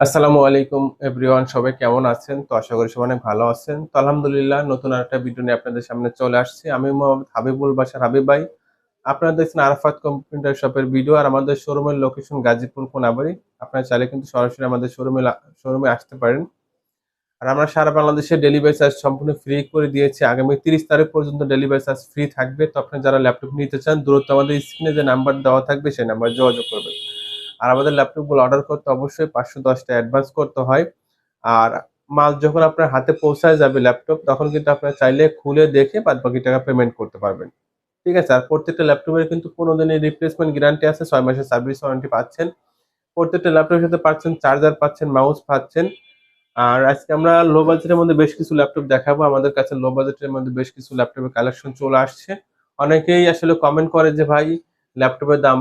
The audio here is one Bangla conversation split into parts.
আসসালামু আলাইকুম এভরিওয়ান সবাই কেমন আছেন? তো আশা করি সবাই অনেক ভালো আছেন। তো আলহামদুলিল্লাহ, নতুন আরেকটা ভিডিও নিয়ে আপনাদের সামনে চলে আসছি। আমি মোহাম্মদ হাবিবুল বাসার হাবিব ভাই। আপনারা দেখছেন আরাফাত কম্পিউটার শপের ভিডিও আর আমাদের শোরুমের লোকেশন গাজীপুর, কোনাবাড়ি। আপনারা চাইলে কিন্তু সরাসরি আমাদের শোরুমে শোরুমে আসতে পারেন। আর আমরা সারা বাংলাদেশে ডেলিভারি চার্জ সম্পূর্ণ ফ্রি করে দিয়েছি। আগামী তিরিশ তারিখ পর্যন্ত ডেলিভারি চার্জ ফ্রি থাকবে। তো আপনি যারা ল্যাপটপ নিতে চান দূরত্ব আমাদের স্ক্রিনে যে নাম্বার দেওয়া থাকবে, সেই নাম্বারে যোগাযোগ করবেন। আর আমাদের ল্যাপটপগুলো অর্ডার করতে অবশ্যই পাঁচশো দশটা অ্যাডভান্স করতে হয়। আর মাল যখন আপনার হাতে পৌঁছায় যাবে ল্যাপটপ তখন কিন্তু আপনার চাইলে খুলে দেখে বাদ বাকি টাকা পেমেন্ট করতে পারবেন। ঠিক আছে? আর প্রত্যেকটা ল্যাপটপের কিন্তু পনেরো দিনের রিপ্লেসমেন্ট গ্যারান্টি আছে, ছয় মাসের সার্ভিস ওয়ারেন্টি পাচ্ছেন। প্রত্যেকটা ল্যাপটপের সাথে পাচ্ছেন চার্জার পাচ্ছেন মাউস পাচ্ছেন। আর আজকে আমরা লো বাজেটের মধ্যে বেশ কিছু ল্যাপটপ দেখাবো। আমাদের কাছে লো বাজেটের মধ্যে বেশ কিছু ল্যাপটপের কালেকশন চলে আসছে। অনেকেই আসলে কমেন্ট করে যে, ভাই ল্যাপটপের দাম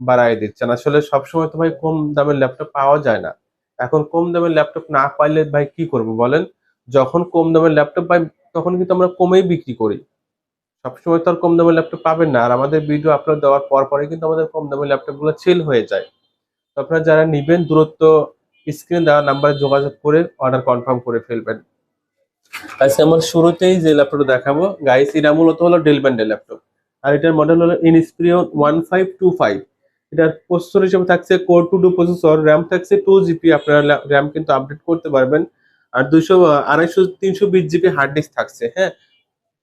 বাড়ায় দিচ্ছেন। আসলে সবসময় তো ভাই কম দামের ল্যাপটপ পাওয়া যায় না। এখন কম দামের ল্যাপটপ না পাইলে ভাই কি করব বলেন? যখন কম দামের ল্যাপটপ পাই, তখন কিন্তু আমরা কমেই বিক্রি করি। সবসময় তো আর কম দামের ল্যাপটপ পাবেন না। আর আমাদের ভিডিও আপলোড দেওয়ার পর পরে কিন্তু আমাদের কম দামের ল্যাপটপগুলো সেল হয়ে যায়। তো আপনারা যারা নিবেন, দূরত্ব স্ক্রিনে দেওয়া নাম্বারে যোগাযোগ করে অর্ডার কনফার্ম করে ফেলবেন। আজকে আমার শুরুতেই যে ল্যাপটপটা দেখাবো গাইস এটা মূলত হলো ডেল ব্যান্ডের ল্যাপটপ আর এটার মডেল হলো Inspiron one five two five এটার প্রসেসর হিসেবে থাকছে core two two processor RAM থাকছে টু জিবি আপনারা র্যাম কিন্তু আপডেট করতে পারবেন। আর দুশো আড়াইশো, তিনশো বিশ জিবি হার্ড ডিস্ক থাকছে হ্যাঁ?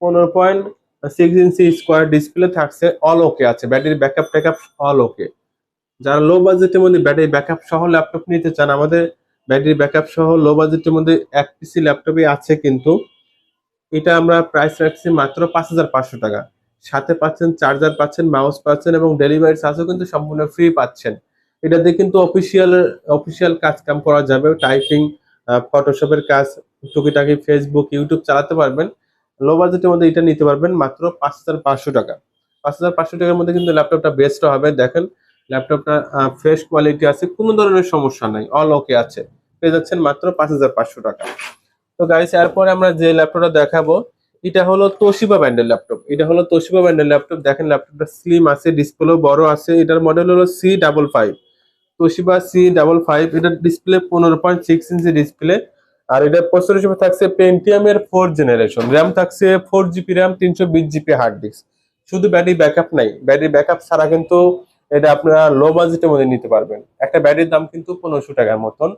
পনেরো point six inch square display থাকছে অল ওকে আছে। ব্যাটারি ব্যাকআপ ট্যাকআপ অল ওকে যারা লো বাজেটের মধ্যে ব্যাটারি ব্যাকআপ সহ ল্যাপটপ নিতে চান, আমাদের ব্যাটারি ব্যাকআপ সহ লো বাজেটের মধ্যে এক পিসি ল্যাপটপে আছে কিন্তু। এটা আমরা প্রাইস রাখছি মাত্র পাঁচ হাজার পাঁচশো টাকা। সাথে পাচ্ছেন চার্জার পাচ্ছেন মাউস পাচ্ছেন এবং ডেলিভারি চার্জও কিন্তু সম্পূর্ণ ফ্রি পাচ্ছেন। এটাতে কিন্তু অফিসিয়াল অফিসিয়াল কাজ কাম করা যাবে। টাইপিং ফটোশপের কাজ, টুকিটাকি ফেসবুক ইউটিউব চালাতে পারবেন। লো বাজেটের মধ্যে এটা নিতে পারবেন মাত্র পাঁচ হাজার পাঁচশো টাকা। পাঁচ হাজার পাঁচশো টাকার মধ্যে কিন্তু ল্যাপটপটা বেস্ট হবে। দেখেন ল্যাপটপটা ফ্রেশ কোয়ালিটি আছে, কোনো ধরনের সমস্যা নাই অল ওকে আছে। পেয়ে যাচ্ছেন মাত্র পাঁচ হাজার পাঁচশো টাকা। তো গাইস এরপরে আমরা যে ল্যাপটপটা দেখাবো এটা হলো তোশিবা ব্র্যান্ডের ল্যাপটপ। এটা হলো তোশিবা ব্র্যান্ডের ল্যাপটপ। দেখেন ল্যাপটপটা স্লিম আছে ডিসপ্লেও বড় আছে। এটার মডেল হলো C double five Toshiba C double five এটার ডিসপ্লে পনেরো পয়েন্ট সিক্স ইঞ্চি ডিসপ্লে আর এটার প্রসেসর হিসেবে থাকছে পেন্টিয়াম এর ফোর জেনারেশন র্যাম থাকছে ফোর জিবি র্যাম তিনশো বিশ জিবি হার্ড ডিস্ক শুধু ব্যাটারি ব্যাকআপ নাই। ব্যাটারি ব্যাকআপ ছাড়া কিন্তু এটা আপনারা লো বাজেটের মধ্যে নিতে পারবেন। একটা ব্যাটারির দাম কিন্তু পনেরোশো টাকার মতন।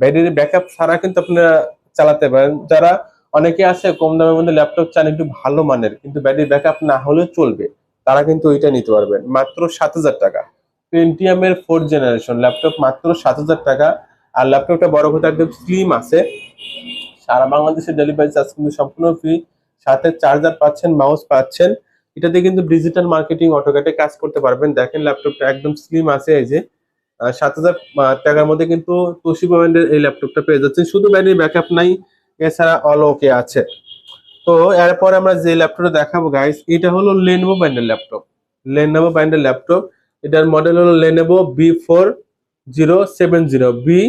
ব্যাটারি ব্যাকআপ ছাড়া কিন্তু আপনারা চালাতে পারেন। যারা অনেকে আছে কম দামের মধ্যে ল্যাপটপ চান একটু ভালো মানের, কিন্তু ব্যাটারি ব্যাকআপ না হলেও চলবে, তারা কিন্তু ওইটা নিতে পারবেন। মাত্র সাত হাজার টাকা। পেন্টিয়াম এর ফোর্থ জেনারেশন ল্যাপটপ মাত্র সাত হাজার টাকা। আর ল্যাপটপটা বড় কথা একদম স্লিম আছে। সারা বাংলাদেশের ডেলিভারি চার্জ কিন্তু সম্পূর্ণ ফ্রি সাথে চার্জার পাচ্ছেন মাউস পাচ্ছেন। এটাতে কিন্তু ডিজিটাল মার্কেটিং অটোকেটে কাজ করতে পারবেন। দেখেন ল্যাপটপটা একদম স্লিম আছে, এই যে। সাত হাজার টাকার মধ্যে কিন্তু তোশিবা ব্র্যান্ডের এই ল্যাপটপটা পেয়ে যাচ্ছেন। শুধু ব্যাটারি ব্যাকআপ নাই এছাড়া অল ওকে আছে। তো এরপর আমরা যে ল্যাপটপটা দেখাবো গাইস এটা হলো লেনোভো ব্র্যান্ডের ল্যাপটপ লেনোভো ব্র্যান্ডের ল্যাপটপ এটার মডেল হলো Lenovo B four zero seven zero B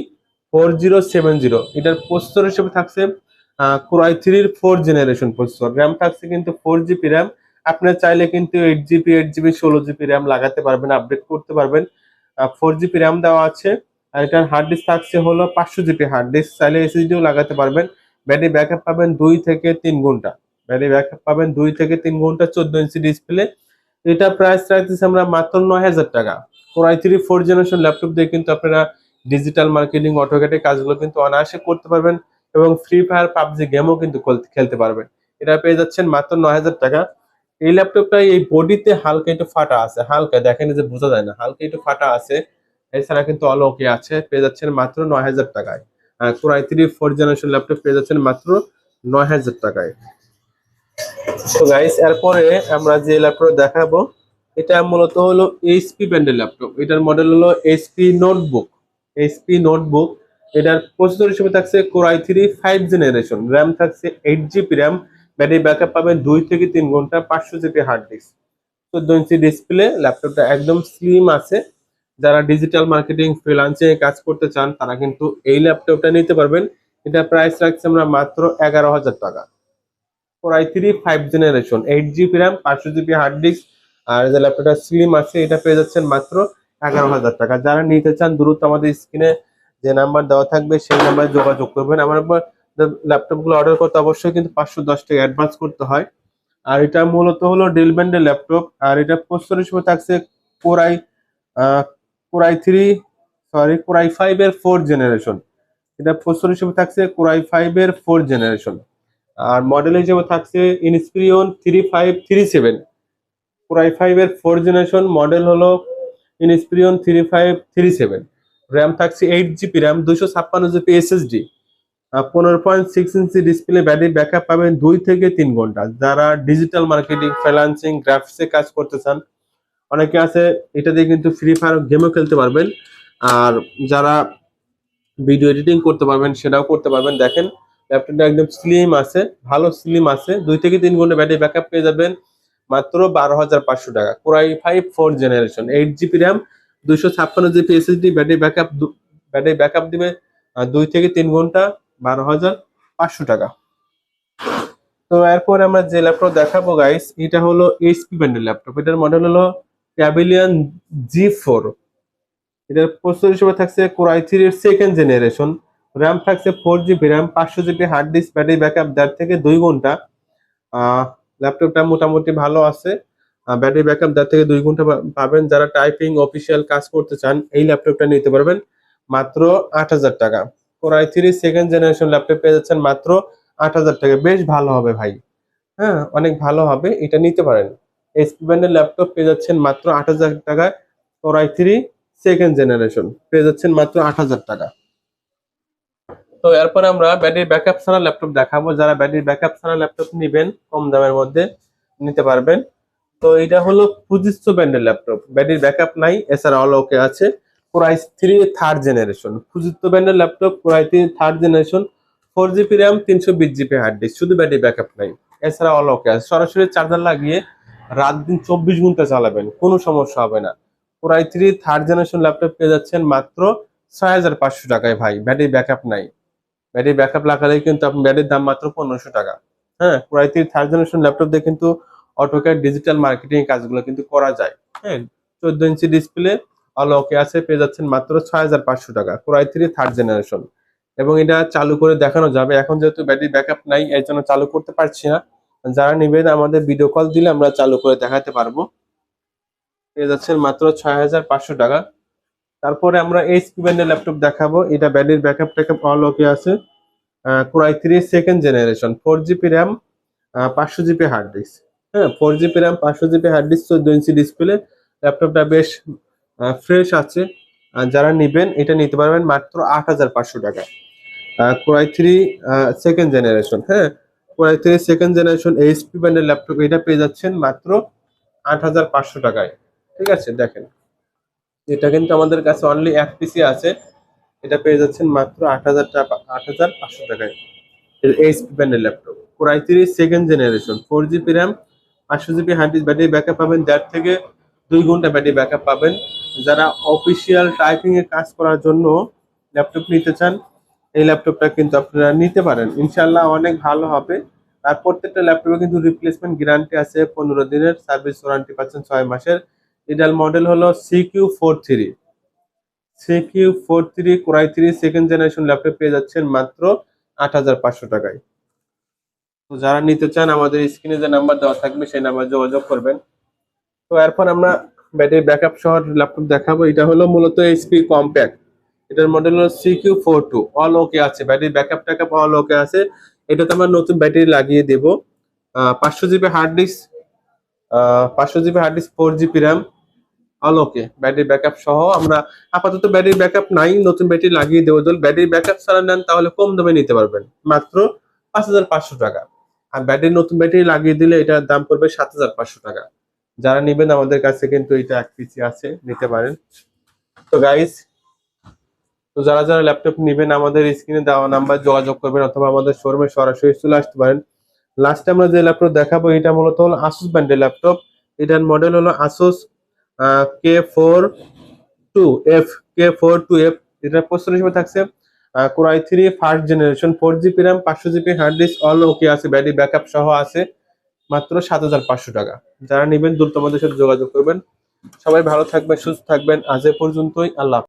four zero seven zero এটার প্রসেসর হিসেবে থাকছে কোরাই থ্রির ফোর জেনারেশন প্রসেসর র্যাম থাকছে কিন্তু ফোর জিবি র্যাম আপনার চাইলে কিন্তু এইট জিবি এইট জিবি ষোলো জিবি র্যাম লাগাতে পারবেন আপডেট করতে পারবেন। ফোর জিবি র্যাম দেওয়া আছে। আর এটার হার্ড ডিস্ক থাকছে হলো পাঁচশো জিবি হার্ড ডিস্ক চাইলে এসএসডিও লাগাতে পারবেন। ব্যাটারি ব্যাকআপ পাবেন দুই থেকে তিন ঘণ্টা। ব্যাটারি ব্যাকআপ পাবেন দুই থেকে তিন ঘণ্টা চোদ্দ ইঞ্চি ডিসপ্লে এটা প্রাইস রাখতেছি আমরা মাত্র নয় হাজার টাকা। Core i three four generation laptop দিয়ে কিন্তু আপনারা ডিজিটাল মার্কেটিং অটোকেটের কাজগুলো কিন্তু অনায়াসে করতে পারবেন এবং ফ্রি ফায়ার পাবজি গেমও কিন্তু খেলতে পারবেন। এটা পেয়ে যাচ্ছেন মাত্র নয় হাজার টাকা। এই ল্যাপটপটা এই বডিতে হালকা একটু ফাটা আছে, হালকা। দেখেন যে বোঝা যায় না, হালকা একটু ফাটা আছে। এছাড়া কিন্তু অল ওকে আছে, পেয়ে যাচ্ছেন মাত্র নয় হাজার টাকায়। Core i three four generation laptop পেয়ে যাচ্ছেন মাত্র নয় হাজার টাকায়। তো গাইস এরপরে আমরা যে ল্যাপটপ দেখাবো, এটা মূলত হলো এইচপি ব্র্যান্ডের ল্যাপটপ এটার মডেল হলো এইচপি নোটবুক এইচপি নোটবুক এটার প্রসেসর হিসেবে থাকছে core i three five generation RAM থাকছে eight GB RAM battery backup পাবেন দুই থেকে তিন ঘণ্টা, পাঁচশো জিবি হার্ড ডিস্ক চোদ্দ ইঞ্চি ডিসপ্লে ল্যাপটপটা একদম স্লিম আছে। যারা ডিজিটাল মার্কেটিং ফ্রিলান্সে কাজ করতে চান, তারা কিন্তু এই ল্যাপটপটা নিতে পারবেন। এটা প্রাইস রাখছে আমরা মাত্র এগারো হাজার টাকা। Four I three five generation eight GB RAM পাঁচশো জিবি হার্ড ডিস্ক আর যে ল্যাপটপটা স্লিম আছে, এটা পেয়ে যাচ্ছেন মাত্র এগারো হাজার টাকা। যারা নিতে চান, দ্রুত আমাদের স্ক্রিনে যে নাম্বার দেওয়া থাকবে, সেই নাম্বারে যোগাযোগ করবেন। আমার ল্যাপটপগুলো অর্ডার করতে অবশ্যই কিন্তু পাঁচশো দশ টাকা অ্যাডভান্স করতে হয়। আর এটা মূলত হলো ডেল ব্যান্ডের ল্যাপটপ আর এটা প্রস্তর হিসেবে থাকছে core i core i three sorry core i five এর ফোর জেনারেশন এটা প্রস্তর হিসেবে থাকছে কোরাই ফাইভ এর ফোর জেনারেশন আর মডেল হিসেবে থাকছে Inspiron three five three seven core i five এর ফোর জেনারেশন মডেল হলো Inspiron three five three seven RAM থাকছে এইট জিবি র্যাম দুশো ছাপ্পান্ন জিবি এসএসডি পনেরো point six inch display battery backup পাবেন দুই থেকে তিন ঘণ্টা। যারা ডিজিটাল মার্কেটিং ফ্রিল্যান্সিং গ্রাফিক্সে কাজ করতে চান অনেকে আছে, এটা দিয়ে কিন্তু ফ্রি ফায়ার গেমও খেলতে পারবেন। আর যারা ভিডিও এডিটিং করতে পারবেন, সেটাও করতে পারবেন। দেখেন ল্যাপটপটা একদম স্লিম আছে, ভালো স্লিম আছে। দুই থেকে তিন ঘণ্টা ব্যাটারি ব্যাকআপ পেয়ে যাবেন, মাত্র বারো হাজার পাঁচশো টাকা। Core i five four generation eight GB RAM দুইশো ছাপ্পান্ন GB SSD battery backup battery backup দিবে দুই থেকে তিন ঘণ্টা বারো হাজার পাঁচশো টাকা। তো এরপর আমরা যে ল্যাপটপ দেখাবো গাইস এটা হলো এইচপি ব্র্যান্ডের ল্যাপটপ এটার মডেল হলো প্যাভিলিয়ন জি ফোর এটার প্রস্তুত হিসেবে থাকছে কোরাই থ্রির সেকেন্ড জেনারেশন র্যাম থাকছে ফোর জিবি র্যাম পাঁচশো GB hard disk battery backup দেড় থেকে দুই ঘণ্টা। ল্যাপটপটা মোটামুটি ভালো আছে। ব্যাটারি ব্যাকআপ দেড় থেকে দুই ঘণ্টা পাবেন। যারা টাইপিং অফিসিয়াল কাজ করতে চান, এই ল্যাপটপটা নিতে পারবেন মাত্র আট হাজার টাকা। Core i three second generation laptop পেয়ে যাচ্ছেন মাত্র আট হাজার টাকা। বেশ ভালো হবে ভাই। হ্যাঁ অনেক ভালো হবে। এটা নিতে পারেন। এসপি ব্র্যান্ডের ল্যাপটপ পেয়ে যাচ্ছেন মাত্র আট হাজার টাকায় কোরাই থ্রি সেকেন্ড জেনারেশন পেয়ে যাচ্ছেন মাত্র আট হাজার টাকা। তো এরপর আমরা ব্যাটারি ব্যাকআপ ছাড়া ল্যাপটপ দেখাবো। যারা ব্যাটারি ব্যাকআপ ছাড়া ল্যাপটপ নেবেন, কম দামের মধ্যে নিতে পারবেন। তো এটা হলো ফুজিস্তো ব্র্যান্ডের ল্যাপটপ ব্যাটারি ব্যাকআপ নাই, এছাড়া অল ওকে আছে। Core i three third generation Fujitsu ব্র্যান্ডের laptop core i three third generation four GB RAM তিনশো বিশ জিবি হার্ড ডিস্ক শুধু ব্যাটারি ব্যাকআপ নাই। এছাড়া অল ওকে আছে। সরাসরি চার্জার লাগিয়ে রাত দিন চব্বিশ ঘণ্টা চালাবেন, কোনো সমস্যা হবে না। Core i three third generation laptop পেয়ে যাচ্ছেন মাত্র ছয় হাজার পাঁচশো টাকায় ভাই ব্যাটারি ব্যাকআপ নাই। ব্যাটারি ব্যাকআপ লাগালে কিন্তু আপনার ব্যাটারির দাম মাত্র পনেরোশো টাকা। হ্যাঁ core i three third generation laptop দিয়ে কিন্তু অটোক্যাড ডিজিটাল মার্কেটিং কাজগুলো কিন্তু করা যায়। হ্যাঁ চোদ্দ ইঞ্চি ডিসপ্লে অল ওকে আছে, পেয়ে যাচ্ছেন মাত্র ছয় হাজার পাঁচশো টাকা কোরাই থ্রি থার্ড জেনারেশন এবং এটা চালু করে দেখানো যাবে। এখন যেহেতু ব্যাটারি ব্যাকআপ নাই, এর জন্য চালু করতে পারছি না। যারা নিবেন, আমাদের ভিডিও কল দিলে আমরা চালু করে দেখাতে পারব। পেয়ে যাচ্ছেন মাত্র ছয় হাজার পাঁচশো টাকা। তারপরে আমরা এইচপি ব্র্যান্ডের ল্যাপটপ দেখাবো। এটা ব্যাটারির ব্যাকআপ ট্যাকআপ অল ওকে আছে। Core i three second generation four GB RAM পাঁচশো জিবি হার্ড ডিস্ক হ্যাঁ ফোর জিবি র্যাম পাঁচশো জিবি হার্ড ডিস্ক চোদ্দ ইঞ্চি ডিসপ্লে ল্যাপটপটা বেশ ফ্রেশ আছে। যারা নেবেন, এটা নিতে পারবেন মাত্র আট হাজার পাঁচশো টাকা। Core i three second generation হ্যাঁ। Core i three second generation HP ব্র্যান্ডের ল্যাপটপ এটা পেয়ে যাচ্ছেন মাত্র আট হাজার পাঁচশো টাকায়। ঠিক আছে? দেখেন। এটা কিন্তু আমাদের কাছে অনলি এক পিসি আছে। এটা পেয়ে যাচ্ছেন মাত্র আট হাজার টাকা আট হাজার পাঁচশো টাকায় এইচপি ব্র্যান্ডের laptop core i three second generation four GB RAM পাঁচশো জিবি ডিস্ক ব্যাটারি ব্যাকআপ পাবেন, দেড় থেকে দুই ঘণ্টা ব্যাটারি ব্যাকআপ পাবেন। যারা অফিসিয়াল টাইপিং এ কাজ করার জন্য ল্যাপটপ নিতে চান এই ল্যাপটপটা কিন্তু আপনারা নিতে পারেন। ইনশাল্লাহ অনেক ভালো হবে। আর প্রত্যেকটা ল্যাপটপে কিন্তু রিপ্লেসমেন্ট গ্যারান্টি আছে, পনেরো দিনের সার্ভিস ওয়ারেন্টি পাচ্ছেন ছয় মাসের। এটার মডেল হলো CQ four three CQ four three core i three second generation laptop পেয়ে যাচ্ছেন মাত্র আট হাজার পাঁচশো টাকায়। তো যারা নিতে চান, আমাদের স্ক্রিনে যে নাম্বার দেওয়া থাকবে, সেই নাম্বার যোগাযোগ করবেন। তো এরপর আমরা ব্যাটারি ব্যাকআপ সহ ল্যাপটপ দেখাবো। এটা হলো মূলত এইচপি কম্প্যাক্ট এটার মডেল হলো CQ four two all okay আছে। ব্যাটারি ব্যাকআপ ট্যাকআপ অল ওকে আছে। এটাতে আমরা নতুন ব্যাটারি লাগিয়ে দেব। পাঁচশো জিবি হার্ড ডিস্ক পাঁচশো GB hard disk four GB RAM all okay battery backup সহ আমরা আপাতত ব্যাটারি ব্যাকআপ নাই, নতুন ব্যাটারি লাগিয়ে দেবো। যদি ব্যাটারি ব্যাকআপ ছাড়া নেন, তাহলে কম দামে নিতে পারবেন। মাত্র পাঁচ হাজার পাঁচশো টাকা। আর ব্যাটারি নতুন ব্যাটারি লাগিয়ে দিলে এটার দাম পড়বে সাত হাজার পাঁচশো টাকা। যারা নেবেন, আমাদের কাছে কিন্তু এটা এক পিসি আছে, নিতে পারেন। তো গাইস তো যারা যারা ল্যাপটপ নেবেন, আমাদের স্ক্রিনে দেওয়া নাম্বার যোগাযোগ করবেন অথবা আমাদের শোরুমে সরাসরি চলে আসতে পারেন। লাস্টে আমরা যে ল্যাপটপ দেখাবো, এটা মূলত হলো আসুস ব্র্যান্ডের ল্যাপটপ এটার মডেল হলো Asus K four two F K four two F এটার প্রস্তুত হিসেবে থাকছে core i three first generation four GB RAM পাঁচশো GB hard disk all okay আছে ব্যাটারি ব্যাকআপ সহ আছে, মাত্র সাত হাজার পাঁচশো টাকা। যারা নেবেন, দ্রুত আমাদের সাথে যোগাযোগ করবেন। সবাই ভালো থাকবেন, সুস্থ থাকবেন। আজ এ পর্যন্তই, আল্লাহ।